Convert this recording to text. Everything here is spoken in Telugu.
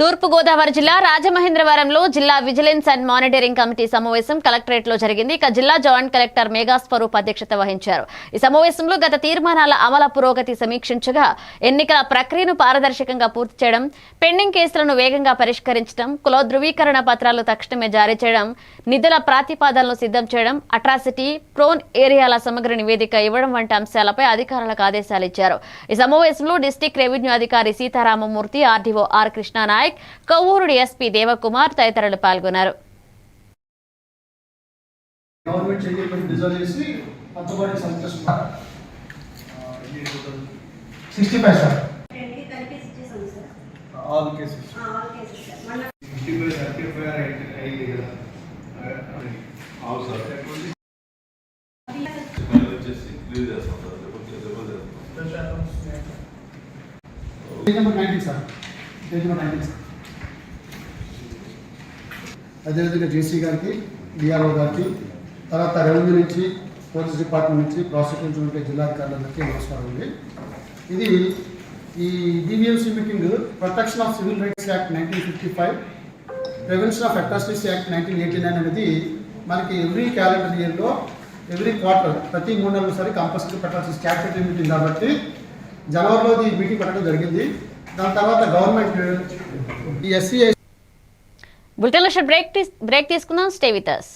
తూర్పుగోదావరి జిల్లా రాజమహేంద్రవరంలో జిల్లా విజిలెన్స్ అండ్ మానిటరింగ్ కమిటీ సమావేశం కలెక్టరేట్లో జరిగింది. ఇక జిల్లా జాయింట్ కలెక్టర్ మేఘాస్వరూప్ అధ్యక్షత వహించారు. ఈ సమావేశంలో గత తీర్మానాల అమల పురోగతి సమీక్షించగా ఎన్నికల ప్రక్రియను పారదర్శకంగా పూర్తి చేయడం పెండింగ్ కేసులను వేగంగా పరిష్కరించడం కుల ధృవీకరణ పత్రాలు తక్షణమే జారీ చేయడం నిధుల ప్రాతిపాదనలు సిద్ధం చేయడం అట్రాసిటీ ప్రోన్ ఏరియాల సమగ్ర నివేదిక ఇవ్వడం వంటి అంశాలపై అధికారులకు ఆదేశాలు ఇచ్చారు. ఈ సమావేశంలో డిస్టిక్ రెవెన్యూ అధికారి సీతారామమూర్తి ఆర్డీఓ ఆర్ కృష్ణానాయక్ కొవ్వూరుడి ఎస్పీ దేవకుమార్ తదితరులు పాల్గొన్నారు. గవర్నమెంట్ చేసి సంతోషం sixty five sir. All cases. ఆ, ఆల్ కేసెస్ సార్. మొన్న అవును సార్. వచ్చేసి క్లియర్ చేస్తాం sir page number nineteen sir అదేవిధంగా జేసీ గారికి డిఆర్ఓ గారికి తర్వాత రెవెన్యూ నుంచి పోలీస్ డిపార్ట్మెంట్ నుంచి ప్రాసిక్యూషన్ ఉంటే జిల్లాధికారులందరికీ నమస్కారం అండి. ఇది ఈ DVMC meeting protection of civil rights act nineteen fifty five prevention of atrocities act nineteen eighty nine అనేది మనకి ఎవ్రీ క్యాలెండర్ ఇయర్లో ఎవ్రీ క్వార్టర్ ప్రతి మూడు నెలల సరి కంపల్సరీ పెట్టాల్సిన స్టాట్యూటరీ మీటింగ్ కాబట్టి జనవరిలో ఈ మీటింగ్ పెట్టడం జరిగింది. దాని తర్వాత గవర్నమెంట్ ఈ ఎస్సీ బులెటిన్లో బ్రేక్ బ్రేక్ తీసుకుందాం. Stay with us